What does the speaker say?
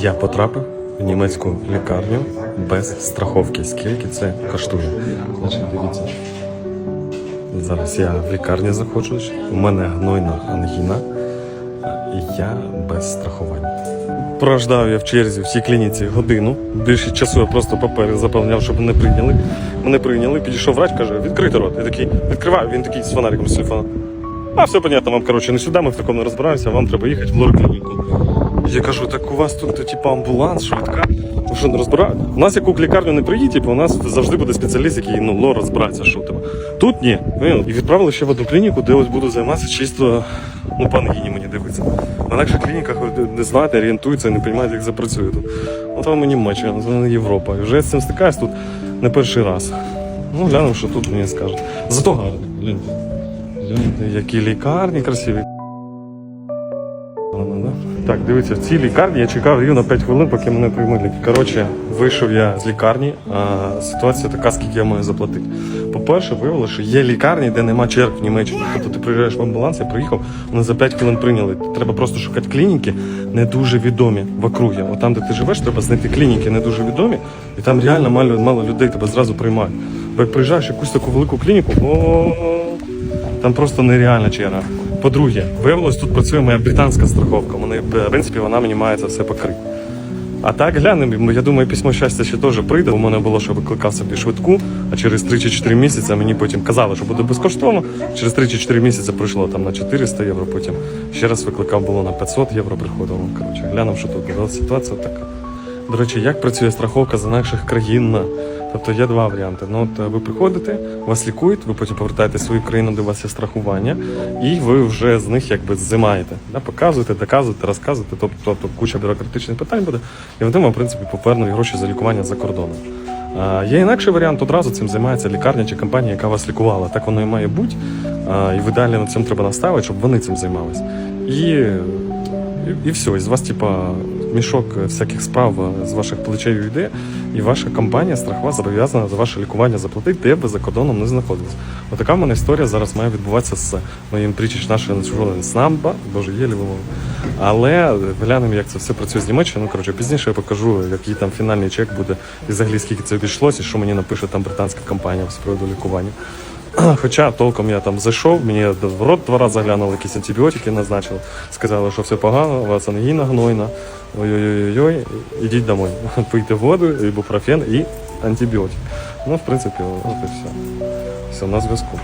Я потрапив в німецьку лікарню без страховки. Скільки це коштує? Значить, дивіться. Зараз я в лікарні заходжу. У мене гнойна ангіна, і я без страхування. Прождав я в черзі в цій клініці годину. Більше часу я просто папери заповняв, щоб мене прийняли. Мене прийняли, підійшов врач, каже, відкрити рот. Я такий, відкриваю, він такий з фонариком з телефону. А, все понятно, вам, коротше, не сюди, ми в такому не розбираємося, вам треба їхати в лор-клініку. Я кажу, так у вас тут типу амбуланс, швидка. Ви що не розбираєте? У нас яку лікарню не приїдь, типу, у нас завжди буде спеціаліст, який ну, лор розбирається, що тебе. Тут ні. Ну, І відправили ще в одну клініку, де ось буду займатися чисто, ну, пан Гіні мені дивиться. В інакших клініках не знаєте, орієнтуються і не розуміють, як запрацює тут. От вам і Німеччина, це не Європа. І вже я з цим стикаюсь тут не перший раз. Ну, глянемо, що тут мені скажуть. Зато гарно. Які лікарні красиві. Так, дивіться, в цій лікарні я чекав рівно 5 хвилин, поки мене приймуть. Коротше, вийшов я з лікарні, а ситуація така, скільки я маю заплатити. По-перше, виявилося, що є лікарні, де нема черг в Німеччині. Тобто ти приїжджаєш в амбуланс, я приїхав, вони за 5 хвилин прийняли. Треба просто шукати клініки, не дуже відомі в округі. От там, де ти живеш, треба знайти клініки не дуже відомі, і там реально мало, мало людей тебе зразу приймають. Бо як приїжджаєш якусь таку велику клініку, о там просто нереальна черга. По-друге, виявилось, тут працює моя британська страховка. Вони, в принципі, вона мені має це все покрити. А так глянемо, я думаю, письмо щастя ще теж прийде. У мене було, що викликав собі швидку, а через 3 чи 4 місяці мені потім казали, що буде безкоштовно. Через 3 чи 4 місяці пройшло там на 400 євро, потім ще раз викликав було на 500 євро приходило. Коротше, глянемо, що тут буде. Ситуація така. До речі, як працює страховка за наших країн? Тобто є два варіанти. Ну, от е, ви приходите, вас лікують, ви потім повертаєте свою країну, де у вас є страхування, і ви вже з них якби зимаєте. Да? Показуєте, доказуєте, розказуєте, тобто, тобто куча бюрократичних питань буде, і вони вам, в принципі, повернуть гроші за лікування за кордоном. А, є інакший варіант, одразу цим займається лікарня чи компанія, яка вас лікувала. Так воно і має бути. І ви далі над цим треба наставити, щоб вони цим займались. І, і, і все, і з вас, типа, мішок всяких справ з ваших плечей йде, і ваша компанія страхова зобов'язана за ваше лікування заплатити, де ви за кордоном не знаходились. Отака в мене історія зараз має відбуватися з моїм причич нашої національної снамба, боже, є лівого. Але глянемо, як це все працює з Німеччини. Ну, коротше, пізніше я покажу, який там фінальний чек буде, і взагалі скільки це обійшлося, і що мені напише там британська компанія з приводу лікування. Хоча толком я там зайшов, мені в рот два рази глянули, якісь антибіотики назначили. Сказали, що все погано, у вас ангіна гнойна. Ой-ой-ой, ідіть домой. Пийте воду, ібупрофен і антибіотик. Ну, в принципі, от і все. Все, на зв'язку.